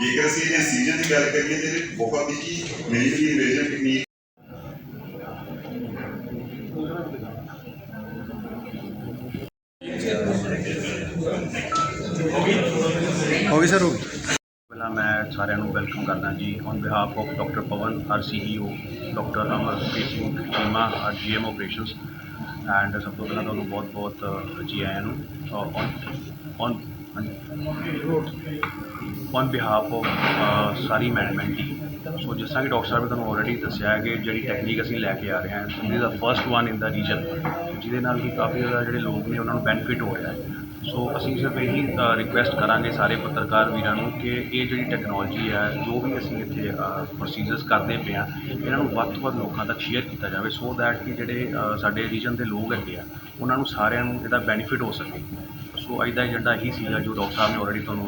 ਗੱਲ ਕਰੀਏ ਤੇ ਇਹਦੇ ਬਹੁਤ ਹੀ ਮਿਨੀਮਲੀ ਇਨਵੇਜਨ ਟੈਕਨੀਕ ਹੋ ਗਈ ਸਰ, ਹੋ ਗਈ। ਪਹਿਲਾਂ ਮੈਂ ਸਾਰਿਆਂ ਨੂੰ ਵੈਲਕਮ ਕਰਦਾ ਜੀ। On behalf of doctor Pavan our CEO doctor Amarpreet Singh Cheema our GM operations and ਸਭ ਤੋਂ ਪਹਿਲਾਂ ਤੁਹਾਨੂੰ ਬਹੁਤ ਬਹੁਤ ਜੀ ਆਇਆਂ ਨੂੰ on on on behalf of sorry management team so ਜਿਸ ਤਰ੍ਹਾਂ ਕਿ ਡਾਕਟਰ ਸਾਹਿਬ ਨੇ ਤੁਹਾਨੂੰ ਆਲਰੇਡੀ ਦੱਸਿਆ ਹੈ ਕਿ ਜਿਹੜੀ ਟੈਕਨੀਕ ਅਸੀਂ ਲੈ ਕੇ ਆ ਰਹੇ ਹਾਂ it is the first one in the region ਜਿਹਦੇ ਨਾਲ ਕਿ ਕਾਫੀ ਜ਼ਿਆਦਾ ਜਿਹੜੇ ਲੋਕ ਨੇ ਉਹਨਾਂ ਨੂੰ ਬੈਨੀਫਿਟ ਹੋ ਰਿਹਾ ਹੈ। ਸੋ ਅਸੀਂ ਸਿਰਫ ਇਹੀ ਰਿਕੁਐਸਟ ਕਰਾਂਗੇ ਸਾਰੇ ਪੱਤਰਕਾਰ ਵੀਰਾਂ ਨੂੰ ਕਿ ਇਹ ਜਿਹੜੀ ਟੈਕਨੋਲੋਜੀ ਹੈ, ਜੋ ਵੀ ਅਸੀਂ ਇੱਥੇ ਪ੍ਰੋਸੀਜਰਸ ਕਰਦੇ ਪਏ ਹਾਂ, ਇਹਨਾਂ ਨੂੰ ਵੱਧ ਤੋਂ ਵੱਧ ਲੋਕਾਂ ਤੱਕ ਸ਼ੇਅਰ ਕੀਤਾ ਜਾਵੇ ਸੋ ਦੈਟ ਕਿ ਜਿਹੜੇ ਸਾਡੇ ਰੀਜਨ ਦੇ ਲੋਕ ਹੈਗੇ ਆ, ਉਹਨਾਂ ਨੂੰ ਸਾਰਿਆਂ ਨੂੰ ਇਹਦਾ ਬੈਨੀਫਿਟ ਹੋ ਸਕੇ। ਸੋ ਅੱਜ ਦਾ ਏਜੰਡਾ ਇਹੀ ਸੀਗਾ ਜੋ ਡਾਕਟਰ ਸਾਹਿਬ ਨੇ ਆਲਰੇਡੀ ਤੁਹਾਨੂੰ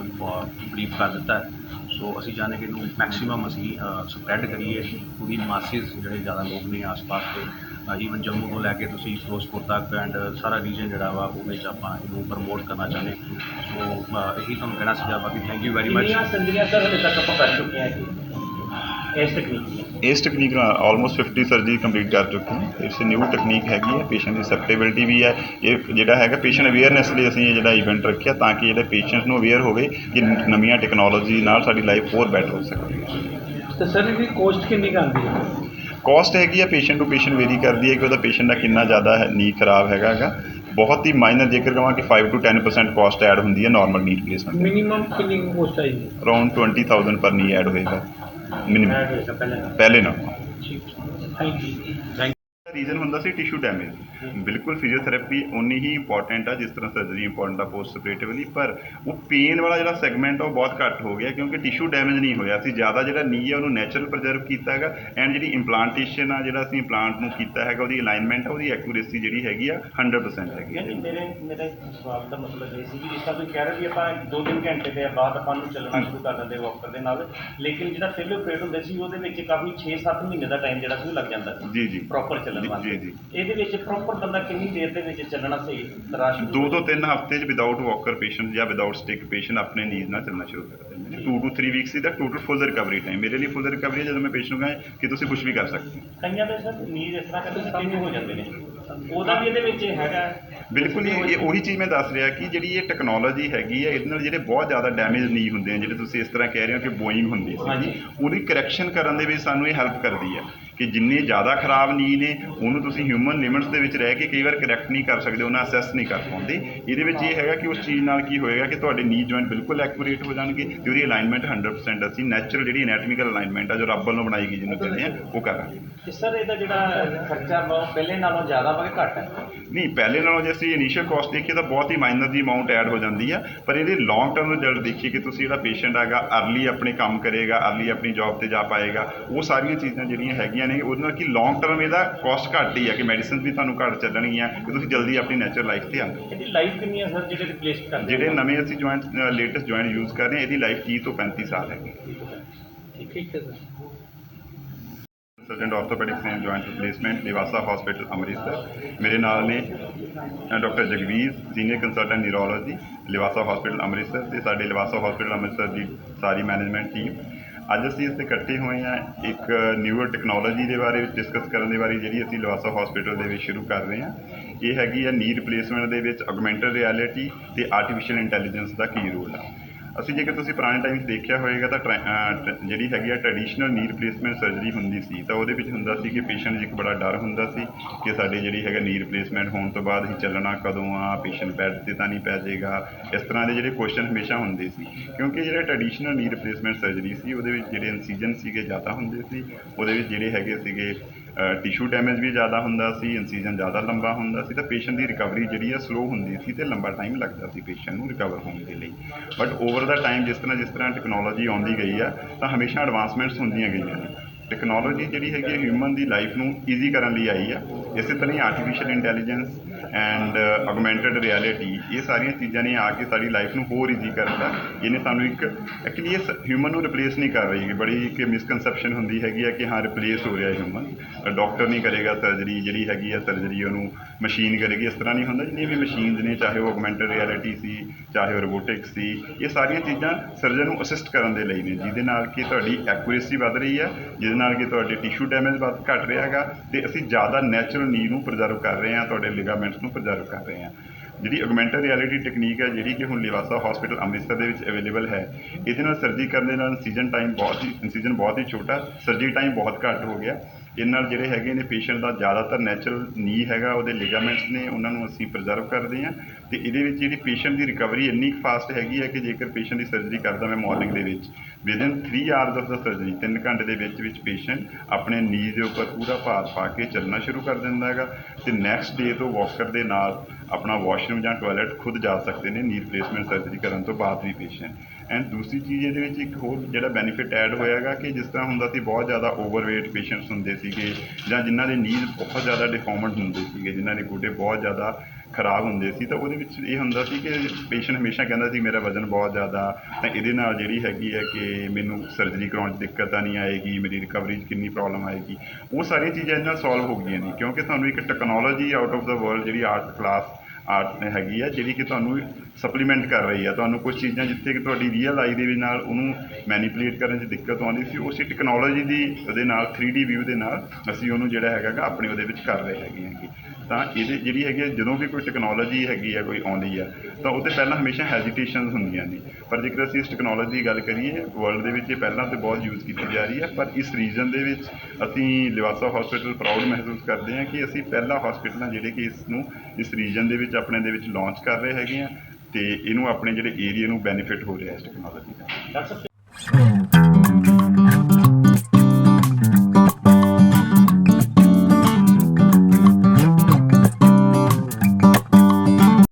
ਬਰੀਫ ਕਰ ਦਿੱਤਾ ਸੋ ਅਸੀਂ ਚਾਹੁੰਦੇ ਕਿ ਇਹਨੂੰ ਮੈਕਸਿਮਮ ਅਸੀਂ ਸਪਰੈਡ ਕਰੀਏ। ਪੂਰੀ ਮਾਸਿਸ ਜਿਹੜੇ ਜ਼ਿਆਦਾ ਲੋਕ ਨੇ ਆਸ-ਪਾਸ ਦੇ ਈਵਨ ਜੰਮੂ ਤੋਂ ਲੈ ਕੇ ਤੁਸੀਂ ਫਿਰੋਜ਼ਪੁਰ ਤੱਕ ਐਂਡ ਸਾਰਾ ਰੀਜਨ ਜਿਹੜਾ ਵਾ, ਉਹਦੇ ਵਿੱਚ ਆਪਾਂ ਇਹਨੂੰ ਪ੍ਰਮੋਟ ਕਰਨਾ ਚਾਹੁੰਦੇ ਸੋ ਇਹੀ ਤੁਹਾਨੂੰ ਕਹਿਣਾ ਸੀਗਾ। ਬਾਕੀ ਥੈਂਕ ਯੂ ਵੈਰੀ ਮਚ ਕਿੰਨੀਆਂ ਸਰਜਰੀਆਂ ਸਰ ਹਲੇ ਤੱਕ ਆਪਾਂ ਕਰ ਚੁੱਕੇ ਹਾਂ ਜੀ? ਇਸ ਤਕਨੀਕ ਇਸ ਟੈਕਨੀਕ ਨਾਲ ਆਲਮੋਸਟ 50 ਸਰਜਰੀ ਕੰਪਲੀਟ ਕਰ ਚੁੱਕੇ ਹਾਂ। ਇਟਸ ਨਿਊ ਟੈਕਨੀਕ ਹੈਗੀ ਹੈ ਪੇਸ਼ੈਂਟ ਦੀ ਸੈਪਟੇਬਿਲਿਟੀ ਵੀ ਹੈ। ਇਹ ਜਿਹੜਾ ਹੈਗਾ ਪੇਸ਼ੈਂਟ ਅਵੇਅਰਨੈਸ ਲਈ ਅਸੀਂ ਇਹ ਜਿਹੜਾ ਇਵੈਂਟ ਰੱਖਿਆ ਤਾਂ ਕਿ ਜਿਹੜੇ ਪੇਸ਼ੈਂਟ ਨੂੰ ਅਵੇਅਰ ਹੋਵੇ ਕਿ ਨਵੀਆਂ ਟੈਕਨੋਲੋਜੀ ਨਾਲ ਸਾਡੀ ਲਾਈਫ ਹੋਰ ਬੈਟਰ ਹੋ ਸਕਦੀ ਹੈ। ਤੇ ਸਰ ਇਹਦੀ ਕੋਸਟ ਕਿੰਨੀ ਕੁ ਆਉਂਦੀ ਹੈ? ਕਾਸਟ ਹੈਗੀ ਹੈ ਪੇਸ਼ੈਂਟ ਟੂ ਪੇਸ਼ੈਂਟ ਵੇਰੀ ਕਰਦੀ ਹੈ ਕਿ ਉਹਦਾ ਪੇਸ਼ੈਂਟ ਦਾ ਕਿੰਨਾ ਜ਼ਿਆਦਾ ਹੈ ਨੀ ਖਰਾਬ ਹੈਗਾ ਗਾ ਬਹੁਤ ਹੀ ਮਾਈਨਰ ਜੇਕਰ ਕਹਾਂ ਕਿ 5 ਟੂ 10% ਕਾਸਟ ਐਡ ਹੁੰਦੀ ਹੈ ਨਾਰਮਲ ਨੀ ਰਿਪਲੇਸਮੈਂਟ ਮਿਨੀਮਮ ਕਿੰਨੀ ਕੋਸਟ ਆਏਗੀ? ਅਰਾਊਂਡ 20000 ਪਰ ਨੀ ਐਡ ਹੋਏਗਾ। ਮਿਨੀਮਮ ਪਹਿਲਾਂ ਪਹਿਲੇ ਨਾ ਠੀਕ ਥੈਂਕ ਯੂ ਰੀਜ਼ਨ ਹੁੰਦਾ ਸੀ ਟਿਸ਼ੂ ਡੈਮੇਜ। ਬਿਲਕੁਲ ਫਿਜ਼ੀਓਥੈਰੇਪੀ ਉਨੀ ਹੀ ਇੰਪੋਰਟੈਂਟ ਆ ਜਿਸ ਤਰ੍ਹਾਂ ਸਰਜਰੀ ਇੰਪੋਰਟੈਂਟ ਆ ਪੋਸਟ ਆਪਰੇਟਿਵਲੀ ਪਰ ਉਹ ਪੇਨ ਵਾਲਾ ਜਿਹੜਾ ਸੈਗਮੈਂਟ ਆ ਉਹ ਬਹੁਤ ਘੱਟ ਹੋ ਗਿਆ ਕਿਉਂਕਿ ਟਿਸ਼ੂ ਡੈਮੇਜ ਨਹੀਂ ਹੋਇਆ ਸੀ। ਜ਼ਿਆਦਾ ਜਿਹੜਾ ਨੀ ਹੈ ਉਹਨੂੰ ਨੈਚੁਰਲ ਪ੍ਰੀਜ਼ਰਵ ਕੀਤਾ ਹੈਗਾ ਐਂਡ ਜਿਹੜੀ ਇੰਪਲਾਂਟੇਸ਼ਨ ਆ ਜਿਹੜਾ ਅਸੀਂ ਇੰਪਲਾਂਟ ਨੂੰ ਕੀਤਾ ਹੈਗਾ ਉਹਦੀ ਅਲਾਈਨਮੈਂਟ ਆ ਉਹਦੀ ਐਕੂਰੇਸੀ ਜਿਹੜੀ ਹੈਗੀ ਆ 100% ਹੈਗੀ ਯਾਨੀ ਮੇਰੇ ਮੇਰੇ ਸਵਾਲ ਦਾ ਮਤਲਬ ਇਹ ਸੀ ਕਿ ਜਿਸ ਤਰ੍ਹਾਂ ਤੁਸੀਂ ਕਹਿ ਰਹੇ ਵੀ ਆਪਾਂ 2-3 ਘੰਟੇ ਦੇ ਬਾਅਦ ਆਪਾਂ ਨੂੰ ਚੱਲਣਾ ਸ਼ੁਰੂ ਕਰ ਦਿੰਦੇ ਵਾਕਰ ਦੇ ਨਾਲ ਲੇਕਿਨ ਜਿਹੜਾ ਪਹਿਲੇ ਆਪਰੇਟ ਹੁੰਦੇ ਸੀ ਉਹਦੇ ਵਿੱਚ ਕਾਫੀ 6-7 ਮਹੀਨੇ ਦਾ ਟਾਈਮ ਜਿਹੜਾ ਸੀ ਉਹ ਲੱਗ ਜਾਂਦਾ ਸੀ। ਜੀ ਜੀ। ਪ੍ਰੋਪਰ ਚੱਲਣ ਜੀ, ਵਾਸਤੇ। ਜੀ। ਇਹਦੇ ਵਿੱਚ ਪ੍ਰੋਪਰ ਬੰਦਾ ਕਿੰਨੀ ਦੇਰ ਦੇ ਵਿੱਚ ਚੱਲਣਾ ਸਹੀ? ਤਰਾਸ਼ ਦੋ ਤੋਂ ਤਿੰਨ ਹਫ਼ਤੇ 'ਚ ਵਿਦਆਊਟ ਵਾਕਰ ਪੇਸ਼ੈਂਟ ਜਾਂ ਵਿਦਆਊਟ ਸਟਿਕ ਪੇਸ਼ੈਂਟ ਆਪਣੇ ਨੀਜ਼ ਨਾਲ ਚੱਲਣਾ ਸ਼ੁਰੂ ਕਰ ਦਿੰਦੇ ਨੇ। 2 ਟੂ 3 ਵੀਕਸ ਦਾ ਟੋਟਲ ਫੁੱਲ ਰਿਕਵਰੀ ਟਾਈਮ ਮੇਰੇ ਲਈ ਫੁੱਲ ਰਿਕਵਰੀ ਹੈ ਜਦੋਂ ਮੈਂ ਪੇਸ਼ੈਂਟ ਨੂੰ ਕਹਾਂ ਕਿ ਤੁਸੀਂ ਕੁਝ ਵੀ ਕਰ ਸਕਦੇ ਹੋ। ਕਈਆਂ ਦੇ ਸਰ ਨੀਂਦ ਇਸ ਤਰ੍ਹਾਂ ਕਰਦੇ ਸਟਿੰਗ ਹੋ ਜਾਂਦੇ ਨੇ। ਉਹਦਾ ਵੀ ਇਹਦੇ ਵਿੱਚ ਹੈਗਾ। ਬਿਲਕੁਲ ਇਹ ਇਹ ਉਹੀ ਚੀਜ਼ ਮੈਂ ਦੱਸ ਰਿਹਾ ਕਿ ਜਿਹੜੀ ਇਹ ਟੈਕਨੋਲੋਜੀ ਹੈਗੀ ਹੈ ਇਹਦੇ ਨਾਲ ਜਿਹੜੇ ਬਹੁਤ ਜ਼ਿਆਦਾ ਡੈਮੇਜ ਨਹੀਂ ਹੁੰਦੇ ਆ ਜਿਹੜੇ ਤੁਸੀਂ ਇਸ ਤਰ੍ਹਾਂ ਕਹਿ ਰਹੇ ਹੋ ਕਿ ਬੋਇੰਗ ਹੁੰਦੀ ਹਾਂਜੀ। ਸੀ ਉਹਦੀ ਕਰੈਕਸ਼ਨ ਕਰਨ ਦੇ ਵਿੱਚ ਸਾਨੂੰ ਇਹ ਹੈਲਪ ਕਰਦੀ ਹੈ। ਕਿ ਜਿੰਨੇ ਜ਼ਿਆਦਾ ਖਰਾਬ ਨੀ ਨੇ ਉਹਨੂੰ ਤੁਸੀਂ ਹਿਊਮਨ ਲਿਮਿਟਸ ਦੇ ਵਿੱਚ ਰਹਿ ਕੇ ਕਈ ਵਾਰ ਕਰੈਕਟ ਨਹੀਂ ਕਰ ਸਕਦੇ ਉਹਨਾਂ ਅਸੈਸ ਨਹੀਂ ਕਰ ਪਾਉਂਦੇ। ਇਹਦੇ ਵਿੱਚ ਇਹ ਹੈਗਾ ਕਿ ਉਸ ਚੀਜ਼ ਨਾਲ ਕੀ ਹੋਏਗਾ ਕਿ ਤੁਹਾਡੇ ਨੀ ਜੁਆਇੰਟ ਬਿਲਕੁਲ ਐਕੂਰੇਟ ਹੋ ਜਾਣਗੇ ਤੇ ਉਹਦੀ ਅਲਾਈਨਮੈਂਟ 100% ਅਸੀਂ ਨੈਚੁਰਲ ਜਿਹੜੀ ਐਨਾਟਮੀਕਲ ਅਲਾਈਨਮੈਂਟ ਆ ਜੋ ਰੱਬ ਵੱਲੋਂ ਬਣਾਈ ਗਈ ਜਿਹਨੂੰ ਕਹਿੰਦੇ ਆ ਉਹ ਕਰਾਂਗੇ। ਤੇ ਸਰ ਇਹਦਾ ਜਿਹੜਾ ਖਰਚਾ ਵਾ ਪਹਿਲੇ ਨਾਲੋਂ ਜ਼ਿਆਦਾ ਵਾ ਕਿ ਘੱਟ? ਹੈ ਨਹੀਂ ਪਹਿਲੇ ਨਾਲੋਂ ਜੇ ਅਸੀਂ ਇਨੀਸ਼ੀਅਲ ਕਾਸਟ ਦੇਖੀਏ ਤਾਂ ਬਹੁਤ ਹੀ ਮਾਈਨਰ ਦੀ ਅਮਾਉਂਟ ਐਡ ਹੋ ਜਾਂਦੀ ਆ। ਪਰ ਇਹਦੇ ਲੌਂਗ ਟਰਮ ਰਿਜ਼ਲਟ ਦੇਖੀਏ ਕਿ ਤੁਸੀਂ ਜਿਹੜਾ ਪੇਸ਼ੈਂਟ ਹੈਗਾ ਅਰਲੀ ਆਪਣੇ ਕੰਮ ਕਰੇਗਾ ਅਰਲੀ ਆਪਣੀ ਜੌਬ ਤੇ ਜਾ ਪਾਏਗਾ ਉਹ ਸਾਰੀਆਂ ਚੀਜ਼ਾਂ ਜਿਹੜੀਆਂ ਹੈਗੀਆਂ ਨੇ ਉਹਦੇ ਨਾਲ ਕਿ ਲੌਂਗ ਟਰਮ ਇਹਦਾ ਕਾਸਟ ਘੱਟ ਹੀ ਆ ਕਿ ਮੈਡੀਸਿਨ ਵੀ ਤੁਹਾਨੂੰ ਘੱਟ ਚੱਲਣਗੀਆਂ ਕਿ ਤੁਸੀਂ ਜਲਦੀ ਆਪਣੀ ਨੈਚੁਰਲ ਲਾਈਫ ਤੇ ਆਉਂਗੇ ਇਹਦੀ ਲਾਈਫ ਕਿੰਨੀ ਹੈ ਸਰ ਜਿਹੜੇ ਰਿਪਲੇਸ ਕਰਦੇ ਜਿਹੜੇ ਨਵੇਂ ਅਸੀਂ ਜੁਆਇੰਟ ਲੇਟੈਸਟ ਜੁਆਇੰਟ ਯੂਜ਼ ਕਰ ਰਹੇ ਹਾਂ ਇਹਦੀ ਲਾਈਫ 30 ਤੋਂ 35 ਸਾਲ ਹੈਗੀ। ਠੀਕ ਠੀਕ ਹੈ sir surgeon orthopaedics and joint replacement Nivasa hospital Amritsar ਮੇਰੇ ਨਾਲ ਨੇ doctor Jagvir senior consultant neurology Livasa hospital Amritsar ਤੇ ਸਾਡੇ ਲਿਵਾਸਾ ਹਸਪੀਟਲ ਅੰਮ੍ਰਿਤਸਰ ਦੀ ਸਾਰੀ ਮੈਨੇਜਮੈਂਟ ਟੀਮ ਅੱਜ ਅਸੀਂ ਇੱਥੇ ਇਕੱਠੇ ਹੋਏ ਹਾਂ ਇੱਕ ਨਿਊਅਰ ਟੈਕਨੋਲੋਜੀ ਦੇ ਬਾਰੇ ਡਿਸਕਸ ਕਰਨ ਦੇ ਬਾਰੇ, ਜਿਹੜੀ ਅਸੀਂ ਲਵਾਸਾ ਹਸਪੀਟਲ ਦੇ ਵਿੱਚ ਸ਼ੁਰੂ ਕਰ ਰਹੇ ਹਾਂ। ਇਹ ਹੈਗੀ ਆ ਨੀ ਰਿਪਲੇਸਮੈਂਟ ਦੇ ਵਿੱਚ ਆਗਮੈਂਟਡ ਰਿਐਲਿਟੀ ਤੇ ਆਰਟੀਫੀਸ਼ੀਅਲ ਇੰਟੈਲੀਜੈਂਸ ਦਾ ਕੀ ਰੋਲ ਆ। ਅਸੀਂ ਜੇਕਰ ਤੁਸੀਂ ਪੁਰਾਣੇ ਟਾਈਮ 'ਚ ਦੇਖਿਆ ਹੋਏਗਾ ਤਾਂ ਟਰੈ- ਟ- ਜਿਹੜੀ ਹੈਗੀ ਆ ਟ੍ਰੈਡੀਸ਼ਨਲ ਨੀ ਰਿਪਲੇਸਮੈਂਟ ਸਰਜਰੀ ਹੁੰਦੀ ਸੀ, ਤਾਂ ਉਹਦੇ ਵਿੱਚ ਹੁੰਦਾ ਸੀ ਕਿ ਪੇਸ਼ੈਂਟ 'ਚ ਇੱਕ ਬੜਾ ਡਰ ਹੁੰਦਾ ਸੀ ਕਿ ਸਾਡੇ ਜਿਹੜੀ ਹੈਗਾ ਨੀ ਰਿਪਲੇਸਮੈਂਟ ਹੋਣ ਤੋਂ ਬਾਅਦ ਹੀ ਚੱਲਣਾ ਕਦੋਂ ਆ ਪੇਸ਼ੈਂਟ ਬੈੱਡ ਤੇ ਤਾਂ ਨਹੀਂ ਪੈ ਜਾਏਗਾ, ਇਸ ਤਰ੍ਹਾਂ ਦੇ ਜਿਹੜੇ ਕੁਐਸਚਨ ਹਮੇਸ਼ਾ ਹੁੰਦੇ ਸੀ। ਕਿਉਂਕਿ ਜਿਹੜੇ ਟ੍ਰੈਡੀਸ਼ਨਲ ਨੀ ਰਿਪਲੇਸਮੈਂਟ ਸਰਜਰੀ ਸੀ, ਉਹਦੇ ਵਿੱਚ ਜਿਹੜੇ ਇਨਸੀਜਨ ਸੀਗੇ ਜ਼ਿਆਦਾ ਹੁੰਦੇ ਸੀ, ਉਹਦੇ ਵਿੱਚ ਜਿਹੜੇ ਹੈਗੇ ਸੀਗੇ ਟਿਸ਼ੂ ਡੈਮੇਜ ਵੀ ਜ਼ਿਆਦਾ ਹੁੰਦਾ ਸੀ ਇਨਸੀਜਨ ਜ਼ਿਆਦਾ ਲੰਬਾ ਹੁੰਦਾ ਸੀ, ਤਾਂ ਪੇਸ਼ੈਂਟ ਦੀ ਰਿਕਵਰੀ ਜਿਹੜੀ ਆ ਸਲੋ ਹੁੰਦੀ ਸੀ ਤੇ ਲੰਬਾ ਟਾਈਮ ਲੱਗਦਾ ਸੀ ਪੇਸ਼ੈਂਟ ਨੂੰ ਰਿਕਵਰ ਹੋਣ ਦੇ ਲਈ। ਬਟ ਓਵਰ ਦਾ ਟਾਈਮ ਜਿਸ ਤਰ੍ਹਾਂ ਜਿਸ ਤਰ੍ਹਾਂ ਟੈਕਨੋਲੋਜੀ ਆਉਂਦੀ ਗਈ ਆ, ਤਾਂ ਹਮੇਸ਼ਾ ਐਡਵਾਂਸਮੈਂਟਸ ਹੁੰਦੀਆਂ ਗਈਆਂ ਨੇ। ਟੈਕਨੋਲੋਜੀ ਜਿਹੜੀ ਹੈਗੀ ਹਿਊਮਨ ਦੀ ਲਾਈਫ ਨੂੰ ਈਜ਼ੀ ਕਰਨ ਲਈ ਆਈ ਆ। ਇਸੇ ਤਰ੍ਹਾਂ ਹੀ artificial intelligence and augmented reality ਇਹ ਸਾਰੀਆਂ ਚੀਜ਼ਾਂ ਨੇ ਆ ਕੇ ਸਾਡੀ ਲਾਈਫ ਨੂੰ ਹੋਰ ਈਜ਼ੀ ਕਰਤਾ। ਇਹਨੇ ਸਾਨੂੰ ਇੱਕ ਐਕਚੁਅਲੀ ਇਹ ਹਿਊਮਨ ਨੂੰ ਰਿਪਲੇਸ ਨਹੀਂ ਕਰ ਰਹੀ। ਬੜੀ ਇੱਕ ਮਿਸਕਨਸੈਪਸ਼ਨ ਹੁੰਦੀ ਹੈਗੀ ਹੈ ਕਿ ਹਾਂ ਰਿਪਲੇਸ ਹੋ ਰਿਹਾ ਹਿਊਮਨ ਡਾਕਟਰ ਨਹੀਂ ਕਰੇਗਾ ਸਰਜਰੀ ਜਿਹੜੀ ਹੈਗੀ ਹੈ ਸਰਜਰੀ ਉਹਨੂੰ ਮਸ਼ੀਨ ਕਰੇਗੀ। ਇਸ ਤਰ੍ਹਾਂ ਨਹੀਂ ਹੁੰਦਾ। ਜਿੰਨੀਆਂ ਵੀ ਮਸ਼ੀਨਸ ਨੇ, ਚਾਹੇ ਉਹ ਆਗਮੈਂਟਡ ਰਿਐਲਿਟੀ ਸੀ, ਚਾਹੇ ਉਹ ਰੋਬੋਟਿਕਸ ਸੀ, ਇਹ ਸਾਰੀਆਂ ਚੀਜ਼ਾਂ ਸਰਜਨ ਨੂੰ ਅਸਿਸਟ ਕਰਨ ਦੇ ਲਈ ਨੇ, ਜਿਹਦੇ ਨਾਲ ਕਿ ਤੁਹਾਡੀ ਐਕੂਰੇਸੀ ਵੱਧ ਰਹੀ ਹੈ ਜਿਹਦੇ ਨਾਲ ਕਿ ਤੁਹਾਡੇ ਟਿਸ਼ੂ ਡੈਮੇਜ ਵੱਧ, ਘਟ ਰਿਹਾ ਹੈਗਾ, ਤੇ ਅਸੀਂ ਜ਼ਿਆਦਾ ਨੈਚੁਰਲ ਨੀ ਨੂੰ ਪ੍ਰੀਜ਼ਰਵ ਕਰ ਰਹੇ ਹਾਂ, ਤੁਹਾਡੇ ਲਿਗਾਮੈਂਟਸ ਨੂੰ ਪ੍ਰੀਜ਼ਰਵ ਕਰ ਰਹੇ ਹਾਂ। ਜਿਹੜੀ ਆਗਮੈਂਟਡ ਰਿਐਲਿਟੀ ਟੈਕਨੀਕ ਹੈ, ਜਿਹੜੀ ਕਿ ਹੁਣ ਲਿਵਾਸਾ ਹਸਪੀਟਲ ਅੰਮ੍ਰਿਤਸਰ ਦੇ ਵਿੱਚ ਅਵੇਲੇਬਲ ਹੈ, ਇਹਦੇ ਨਾਲ ਸਰਜਰੀ ਕਰਨ ਦੇ ਨਾਲ ਇਨਸੀਜਨ ਟਾਈਮ ਬਹੁਤ ਹੀ ਇਨਸੀਜਨ ਬਹੁਤ ਹੀ ਛੋਟਾ ਸਰਜਰੀ ਟਾਈਮ ਬਹੁਤ ਘੱਟ ਹੋ ਗਿਆ। ਇਹ ਨਾਲ ਜਿਹੜੇ ਹੈਗੇ ਨੇ ਪੇਸ਼ੈਂਟ ਦਾ ਜ਼ਿਆਦਾਤਰ ਨੈਚੁਰਲ ਨੀ ਹੈਗਾ, ਉਹਦੇ ਲਿਗਾਮੈਂਟਸ ਨੇ, ਉਹਨਾਂ ਨੂੰ ਅਸੀਂ ਪ੍ਰੀਜ਼ਰਵ ਕਰਦੇ ਹਾਂ ਤੇ ਇਹਦੇ ਵਿੱਚ ਜਿਹੜੀ ਪੇਸ਼ੈਂਟ ਦੀ ਰਿਕਵਰੀ ਇੰਨੀ ਫਾਸਟ ਹੈਗੀ ਹੈ ਕਿ ਜੇਕਰ ਪੇਸ਼ੈਂਟ ਦੀ ਸਰਜਰੀ ਕਰਦਾ ਮੈਂ ਮਾਰਨਿੰਗ ਦੇ ਵਿੱਚ within 3 hours of the surgery 3 ਘੰਟੇ ਦੇ ਵਿੱਚ ਵਿੱਚ ਪੇਸ਼ੈਂਟ ਆਪਣੇ ਨੀ ਦੇ ਉੱਪਰ ਪੂਰਾ ਭਾਰ ਪਾ ਕੇ ਚੱਲਣਾ ਸ਼ੁਰੂ ਕਰ ਦਿੰਦਾ ਹੈਗਾ ਤੇ ਨੈਕਸਟ ਡੇ ਤੋਂ ਵਾਕਰ ਦੇ ਨਾਲ ਆਪਣਾ ਵਾਸ਼ਰੂਮ ਜਾਂ ਟਾਇਲਟ ਖੁਦ ਜਾ ਸਕਦੇ ਨੇ ਨੀ ਰਿਪਲੇਸਮੈਂਟ ਸਰਜਰੀ ਕਰਨ ਤੋਂ ਬਾਅਦ ਵੀ ਪੇਸ਼ੈਂਟ ਐਂਡ ਦੂਸਰੀ ਚੀਜ਼ ਇਹਦੇ ਵਿੱਚ ਇੱਕ ਹੋਰ ਜਿਹੜਾ ਬੈਨੀਫਿਟ ਐਡ ਹੋਇਆਗਾ ਕਿ ਜਿਸ ਤਰ੍ਹਾਂ ਹੁੰਦਾ ਸੀ ਬਹੁਤ ਜ਼ਿਆਦਾ ਓਵਰਵੇਟ ਪੇਸ਼ੈਂਟਸ ਹੁੰਦੇ ਸੀਗੇ ਜਾਂ ਜਿਨ੍ਹਾਂ ਦੇ ਨੀਜ਼ ਬਹੁਤ ਜ਼ਿਆਦਾ ਡਿਫਾਰਮਡ ਹੁੰਦੇ ਸੀਗੇ, ਜਿਨ੍ਹਾਂ ਦੇ ਗੋਡੇ ਬਹੁਤ ਜ਼ਿਆਦਾ ਖਰਾਬ ਹੁੰਦੇ ਸੀ, ਤਾਂ ਉਹਦੇ ਵਿੱਚ ਇਹ ਹੁੰਦਾ ਸੀ ਕਿ ਪੇਸ਼ੈਂਟ ਹਮੇਸ਼ਾ ਕਹਿੰਦਾ ਸੀ, ਮੇਰਾ ਵਜ਼ਨ ਬਹੁਤ ਜ਼ਿਆਦਾ ਤਾਂ ਇਹਦੇ ਨਾਲ ਜਿਹੜੀ ਹੈਗੀ ਹੈ ਕਿ ਮੈਨੂੰ ਸਰਜਰੀ ਕਰਾਉਣ 'ਚ ਦਿੱਕਤ ਤਾਂ ਨਹੀਂ ਆਏਗੀ, ਮੇਰੀ ਰਿਕਵਰੀ 'ਚ ਕਿੰਨੀ ਪ੍ਰੋਬਲਮ ਆਏਗੀ। ਉਹ ਸਾਰੀਆਂ ਚੀਜ਼ਾਂ ਇਹਨਾਂ ਸੋਲਵ ਹੋ ਗਈਆਂ ਨੇ, ਕਿਉਂਕਿ ਤੁਹਾਨੂੰ ਇੱਕ technology out of the world ਜਿਹੜੀ ਆਰਟ ਕਲਾਸ ਆਰਟ ਹੈਗੀ ਆ, ਜਿਹੜੀ ਕਿ ਤੁਹਾਨੂੰ ਸਪਲੀਮੈਂਟ ਕਰ ਰਹੀ ਆ। ਤੁਹਾਨੂੰ ਕੁਝ ਚੀਜ਼ਾਂ ਜਿੱਥੇ ਕਿ ਤੁਹਾਡੀ ਰੀਅਲ ਆਈ ਦੇ ਵੀ ਨਾਲ ਉਹਨੂੰ ਮੈਨੀਪੂਲੇਟ ਕਰਨ 'ਚ ਦਿੱਕਤ ਆਉਂਦੀ ਸੀ, ਉਸੇ ਟੈਕਨੋਲੋਜੀ ਦੀ ਉਹਦੇ ਨਾਲ 3D ਵਿਊ ਦੇ ਨਾਲ ਅਸੀਂ ਉਹਨੂੰ ਜਿਹੜਾ ਹੈਗਾ ਆਪਣੇ ਉਹਦੇ ਵਿੱਚ ਕਰ ਰਹੇ ਹੈਗੇ ਹੈਗੇ। ਤਾਂ ਇਹਦੇ ਜਿਹੜੀ ਹੈਗੀ ਆ, ਜਦੋਂ ਵੀ ਕੋਈ ਟੈਕਨੋਲੋਜੀ ਹੈਗੀ ਆ ਕੋਈ ਆਉਂਦੀ ਆ ਤਾਂ ਉਹਦੇ ਪਹਿਲਾਂ ਹਮੇਸ਼ਾ ਹੈਜ਼ਿਟੇਸ਼ਨਸ ਹੁੰਦੀਆਂ ਨੇ। ਪਰ ਜੇਕਰ ਅਸੀਂ ਇਸ ਟੈਕਨੋਲੋਜੀ ਦੀ ਗੱਲ ਕਰੀਏ ਵਰਲਡ ਦੇ ਵਿੱਚ ਇਹ ਪਹਿਲਾਂ ਤੇ ਬਹੁਤ ਯੂਜ਼ ਕੀਤੀ ਜਾ ਰਹੀ ਹੈ ਪਰ ਇਸ ਰੀਜਨ ਦੇ ਵਿੱਚ ਅਸੀਂ ਲਿਵਾਸਾ ਹਸਪੀਟਲ ਪ੍ਰਾਊਡ ਮਹਿਸੂਸ ਕਰਦੇ ਹਾਂ ਕਿ ਅਸੀਂ ਪਹਿਲਾ ਹਸਪੀਟਲ ਹਾਂ ਜਿਹੜੇ ਕਿ ਇਸ ਨੂੰ ਇਸ ਰੀਜਨ ਦੇ ਵਿੱਚ ਆਪਣੇ ਦੇ ਵਿੱਚ ਲਾਂਚ ਕਰ ਰਹੇ ਹੈਗੇ ਹਾਂ ਤੇ ਇਹਨੂੰ ਆਪਣੇ ਜਿਹੜੇ ਏਰੀਆ ਨੂੰ ਬੈਨੀਫਿਟ ਹੋ ਰਿਹਾ ਇਸ ਟੈਕਨੋਲੋਜੀ ਦਾ। ਡਾਕਟਰ ਸਾਹਿਬ